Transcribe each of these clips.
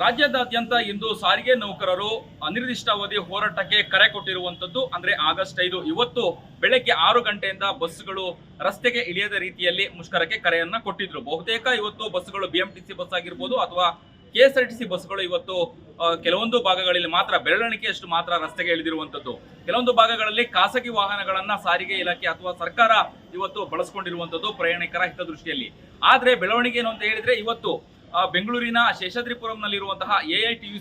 ರಾಜ್ಯದಾದ್ಯಂತ ಇಂದು ಸಾರಿಗೆ ನೌಕರರು ಅನಿರ್ದಿಷ್ಟಾವಧಿ ಹೋರಾಟಕ್ಕೆ ಕರೆ ಕೊಟ್ಟಿರುವಂತದ್ದು ಅಂದ್ರೆ ಆಗಸ್ಟ್ ಐದು. ಇವತ್ತು ಬೆಳಗ್ಗೆ ಆರು ಗಂಟೆಯಿಂದ ಬಸ್ಗಳು ರಸ್ತೆಗೆ ಇಳಿಯದ ರೀತಿಯಲ್ಲಿ ಮುಷ್ಕರಕ್ಕೆ ಕರೆಯನ್ನ ಕೊಟ್ಟಿದ್ರು. ಬಹುತೇಕ ಇವತ್ತು ಬಸ್ಗಳು ಬಿಎಂಟಿಸಿ ಬಸ್ ಆಗಿರ್ಬೋದು ಅಥವಾ ಕೆಎಸ್ಆರ್ಟಿಸಿ ಬಸ್ಗಳು ಇವತ್ತು ಕೆಲವೊಂದು ಭಾಗಗಳಲ್ಲಿ ಮಾತ್ರ, ಬೆರಳೆಣಿಕೆಯಷ್ಟು ಮಾತ್ರ ರಸ್ತೆಗೆ ಇಳಿದಿರುವಂತದ್ದು ಕೆಲವೊಂದು ಭಾಗಗಳಲ್ಲಿ ಖಾಸಗಿ ವಾಹನಗಳನ್ನ ಸಾರಿಗೆ ಇಲಾಖೆ ಅಥವಾ ಸರ್ಕಾರ ಇವತ್ತು ಬಳಸ್ಕೊಂಡಿರುವಂತದ್ದು ಪ್ರಯಾಣಿಕರ ಹಿತದೃಷ್ಟಿಯಲ್ಲಿ. ಆದ್ರೆ ಬೆಳವಣಿಗೆ ಏನು ಅಂತ ಹೇಳಿದ್ರೆ, ಇವತ್ತು ಬೆಂಗಳೂರಿನ ಶೇಷಾದ್ರಿಪುರಂನಲ್ಲಿರುವಂತಹ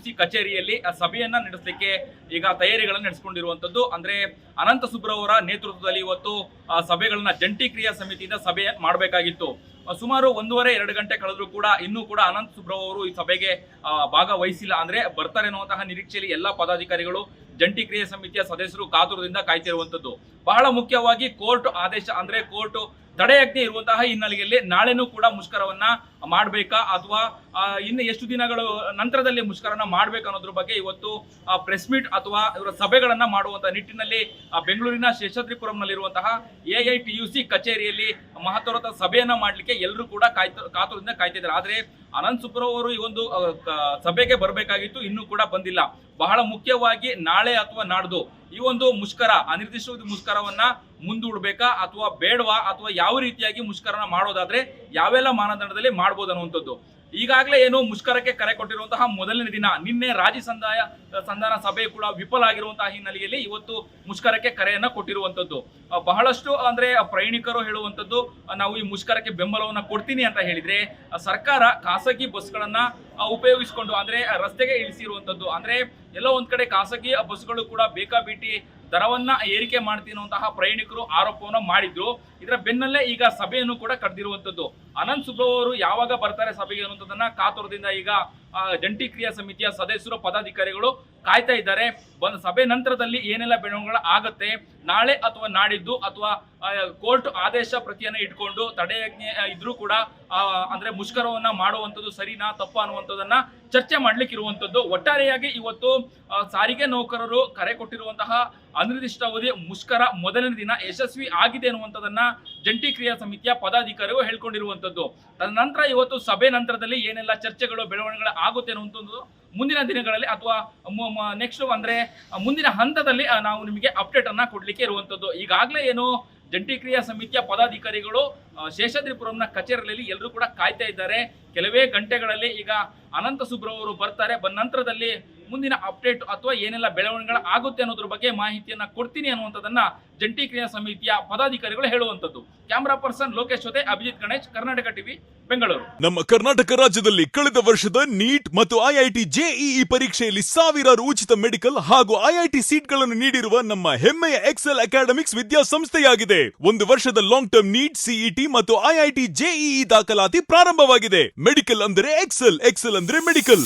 ಸಿ ಕಚೇರಿಯಲ್ಲಿ ಸಭೆಯನ್ನ ನಡೆಸಲಿಕ್ಕೆ ಈಗ ತಯಾರಿಗಳನ್ನು ನಡೆಸಿಕೊಂಡಿರುವಂತದ್ದು. ಅಂದ್ರೆ ಅನಂತ ಸುಬ್ರವರ ನೇತೃತ್ವದಲ್ಲಿ ಇವತ್ತು ಸಭೆಗಳನ್ನ ಜಂಟಿ ಕ್ರಿಯಾ ಸಮಿತಿಯಿಂದ ಸಭೆ ಮಾಡಬೇಕಾಗಿತ್ತು. ಸುಮಾರು ಒಂದೂವರೆ, ಎರಡು ಗಂಟೆ ಕಳೆದ್ರು ಕೂಡ ಇನ್ನೂ ಕೂಡ ಅನಂತ ಸುಬ್ರವ್ ಅವರು ಈ ಸಭೆಗೆ ಭಾಗವಹಿಸಿಲ್ಲ. ಅಂದ್ರೆ ಬರ್ತಾರೆ ಅನ್ನುವಂತಹ ನಿರೀಕ್ಷೆಯಲ್ಲಿ ಎಲ್ಲಾ ಪದಾಧಿಕಾರಿಗಳು ಜಂಟಿ ಕ್ರಿಯಾ ಸಮಿತಿಯ ಸದಸ್ಯರು ಕಾತುರದಿಂದ ಕಾಯ್ತಿರುವಂತದ್ದು. ಬಹಳ ಮುಖ್ಯವಾಗಿ ಕೋರ್ಟ್ ಆದೇಶ, ಅಂದ್ರೆ ಕೋರ್ಟ್ ತಡೆಯಾಜ್ಞೆ ಇರುವಂತಹ ಹಿನ್ನೆಲೆಯಲ್ಲಿ ನಾಳೆನೂ ಕೂಡ ಮುಷ್ಕರವನ್ನ ಮಾಡಬೇಕಾ ಅಥವಾ ಇನ್ನು ಎಷ್ಟು ದಿನಗಳು ನಂತರದಲ್ಲಿ ಮುಷ್ಕರನ ಮಾಡ್ಬೇಕು ಅನ್ನೋದ್ರ ಬಗ್ಗೆ ಇವತ್ತು ಪ್ರೆಸ್ ಮೀಟ್ ಅಥವಾ ಇವರ ಸಭೆಗಳನ್ನ ಮಾಡುವಂತಹ ನಿಟ್ಟಿನಲ್ಲಿ ಬೆಂಗಳೂರಿನ ಶೇಷಾದ್ರಿಪುರಂನಲ್ಲಿರುವಂತಹ A I T U C ಕಚೇರಿಯಲ್ಲಿ ಮಹತ್ವದ ಸಭೆಯನ್ನ ಮಾಡ್ಲಿಕ್ಕೆ ಎಲ್ಲರೂ ಕೂಡ ಕಾಯ್ತು, ಕಾತುರದಿಂದ ಕಾಯ್ತಿದ್ದಾರೆ. ಆದ್ರೆ ಅನಂತ್ ಸುಬ್ರವ್ ಅವರು ಈ ಒಂದು ಸಭೆಗೆ ಬರಬೇಕಾಗಿತ್ತು, ಇನ್ನೂ ಕೂಡ ಬಂದಿಲ್ಲ. ಬಹಳ ಮುಖ್ಯವಾಗಿ ನಾಳೆ ಅಥವಾ ನಾಡ್ದು ಈ ಒಂದು ಮುಷ್ಕರ ಅನಿರ್ದಿಷ್ಟ ಮುಷ್ಕರವನ್ನ ಮುಂದೂಡ್ಬೇಕಾ ಅಥವಾ ಬೇಡವಾ ಅಥವಾ ಯಾವ ರೀತಿಯಾಗಿ ಮುಷ್ಕರನ ಮಾಡೋದಾದ್ರೆ ಯಾವೆಲ್ಲ ಮಾನದಂಡದಲ್ಲಿ ಮಾಡ್ಬೋದು ಅನ್ನುವಂಥದ್ದು. ಈಗಾಗಲೇ ಏನು ಮುಷ್ಕರಕ್ಕೆ ಕರೆ ಕೊಟ್ಟಿರುವಂತಹ ಮೊದಲನೇ ದಿನ, ನಿನ್ನೆ ರಾಜ್ಯ ಸಂದಾಯ ಸಂಧಾನ ಸಭೆ ಕೂಡ ವಿಫಲ ಆಗಿರುವಂತಹ ಹಿನ್ನೆಲೆಯಲ್ಲಿ ಇವತ್ತು ಮುಷ್ಕರಕ್ಕೆ ಕರೆಯನ್ನ ಕೊಟ್ಟಿರುವಂತದ್ದು ಬಹಳಷ್ಟು ಅಂದ್ರೆ ಪ್ರಯಾಣಿಕರು ಹೇಳುವಂತದ್ದು ನಾವು ಈ ಮುಷ್ಕರಕ್ಕೆ ಬೆಂಬಲವನ್ನ ಕೊಡ್ತೀನಿ ಅಂತ ಹೇಳಿದ್ರೆ ಸರ್ಕಾರ ಖಾಸಗಿ ಬಸ್ಗಳನ್ನ ಉಪಯೋಗಿಸಿಕೊಂಡು ಅಂದ್ರೆ ರಸ್ತೆಗೆ ಇಳಿಸಿರುವಂತದ್ದು ಅಂದ್ರೆ ಎಲ್ಲೋ ಒಂದ್ ಕಡೆ ಖಾಸಗಿ ಬಸ್ಗಳು ಕೂಡ ಬೇಕಾಬಿಟ್ಟಿ ದರವನ್ನ ಏರಿಕೆ ಮಾಡ್ತೀನೋ ಅಂತಹ ಪ್ರಯಾಣಿಕರು ಆರೋಪವನ್ನು ಮಾಡಿದ್ರು. ಇದರ ಬೆನ್ನಲ್ಲೇ ಈಗ ಸಭೆಯನ್ನು ಕೂಡ ಕರೆದಿರುವಂತದ್ದು ಅನಂತ್ ಸುಬ್ರವ್ ಅವರು ಯಾವಾಗ ಬರ್ತಾರೆ ಸಭೆಗೆ ಅನ್ನುವಂಥದ್ದನ್ನ ಕಾತುರದಿಂದ ಈಗ ಜಂಟಿ ಕ್ರಿಯಾ ಸಮಿತಿಯ ಸದಸ್ಯರು, ಪದಾಧಿಕಾರಿಗಳು ಕಾಯ್ತಾ ಇದ್ದಾರೆ. ಒಂದು ಸಭೆ ನಂತರದಲ್ಲಿ ಏನೆಲ್ಲ ಬೆಳವಣಿಗೆಗಳು ಆಗುತ್ತೆ, ನಾಳೆ ಅಥವಾ ನಾಡಿದ್ದು ಅಥವಾ ಕೋರ್ಟ್ ಆದೇಶ ಪ್ರತಿಯನ್ನು ಇಟ್ಕೊಂಡು ತಡೆಯಜ್ಞೆ ಇದ್ರೂ ಕೂಡ ಅಂದ್ರೆ ಮುಷ್ಕರವನ್ನ ಮಾಡುವಂಥದ್ದು ಸರಿನಾ ತಪ್ಪಾ ಅನ್ನುವಂಥದ್ದನ್ನ ಚರ್ಚೆ ಮಾಡ್ಲಿಕ್ಕೆ ಇರುವಂತದ್ದು ಒಟ್ಟಾರೆಯಾಗಿ ಇವತ್ತು ಸಾರಿಗೆ ನೌಕರರು ಕರೆ ಕೊಟ್ಟಿರುವಂತಹ ಅನಿರ್ದಿಷ್ಟಾವಧಿ ಮುಷ್ಕರ ಮೊದಲನೇ ದಿನ ಯಶಸ್ವಿ ಆಗಿದೆ ಅನ್ನುವಂಥದ್ದನ್ನ ಜಂಟಿ ಕ್ರಿಯಾ ಸಮಿತಿಯ ಪದಾಧಿಕಾರಿಗಳು ಹೇಳ್ಕೊಂಡಿರುವಂತದ್ದು. ತದನಂತರ ಇವತ್ತು ಸಭೆ ನಂತರದಲ್ಲಿ ಏನೆಲ್ಲ ಚರ್ಚೆಗಳು, ಬೆಳವಣಿಗೆಗಳು ಆಗುತ್ತೆ ಅನ್ನುವಂಥದ್ದು ಮುಂದಿನ ದಿನಗಳಲ್ಲಿ ಅಥವಾ ನೆಕ್ಸ್ಟ್ ಅಂದ್ರೆ ಮುಂದಿನ ಹಂತದಲ್ಲಿ ನಾವು ನಿಮಗೆ ಅಪ್ಡೇಟ್ ಅನ್ನ ಕೊಡ್ಲಿಕ್ಕೆ ಇರುವಂತದ್ದು. ಈಗಾಗಲೇ ಏನು ಜಂಟಿ ಕ್ರಿಯಾ ಸಮಿತಿಯ ಪದಾಧಿಕಾರಿಗಳು ಶೇಷಾದ್ರಿಪುರಂನ ಕಚೇರಿಯಲ್ಲಿ ಎಲ್ಲರೂ ಕೂಡ ಕಾಯ್ತಾ ಇದ್ದಾರೆ. ಕೆಲವೇ ಗಂಟೆಗಳಲ್ಲಿ ಈಗ ಅನಂತ ಸುಬ್ರವರು ಬರ್ತಾರೆ. ಬಂದ ನಂತರದಲ್ಲಿ ಮುಂದಿನ ಅಪ್ಡೇಟ್ ಅಥವಾ ಏನೆಲ್ಲ ಬೆಳವಣಿಗೆಗಳು ಆಗುತ್ತೆ ಅನ್ನೋದ್ರ ಬಗ್ಗೆ ಮಾಹಿತಿಯನ್ನ ಕೊಡ್ತೀನಿ ಅನ್ನುವಂಥದ್ದನ್ನ ಜಂಟಿ ಕ್ರಿಯಾ ಸಮಿತಿಯ ಪದಾಧಿಕಾರಿಗಳು ಹೇಳುವಂಥದ್ದು. ಕ್ಯಾಮರಾ ಪರ್ಸನ್ ಲೋಕೇಶ್ ಜೊತೆ ಅಭಿಜಿತ್ ಗಣೇಶ್, ಕರ್ನಾಟಕ ಟಿವಿ ಬೆಂಗಳೂರು. ನಮ್ಮ ಕರ್ನಾಟಕ ರಾಜ್ಯದಲ್ಲಿ ಕಳೆದ ವರ್ಷದ ನೀಟ್ ಮತ್ತು ಐಐಟಿ ಜೆಇಇ ಪರೀಕ್ಷೆಯಲ್ಲಿ ಸಾವಿರಾರು ಉಚಿತ ಮೆಡಿಕಲ್ ಹಾಗೂ ಐಐಟಿ ಸೀಟ್ಗಳನ್ನು ನೀಡಿರುವ ನಮ್ಮ ಹೆಮ್ಮೆಯ ಎಕ್ಸೆಲ್ ಅಕಾಡೆಮಿಕ್ಸ್ ವಿದ್ಯಾಸಂಸ್ಥೆಯಾಗಿದೆ. ಒಂದು ವರ್ಷದ ಲಾಂಗ್ ಟರ್ಮ್ ನೀಟ್ ಸಿಇಟಿ ಮತ್ತು ಐಐಟಿ ಜೆಇಇ ದಾಖಲಾತಿ ಪ್ರಾರಂಭವಾಗಿದೆ. ಮೆಡಿಕಲ್ ಅಂದರೆ ಎಕ್ಸೆಲ್ ಎಕ್ಸೆಲ್ ಅಂದ್ರೆ ಮೆಡಿಕಲ್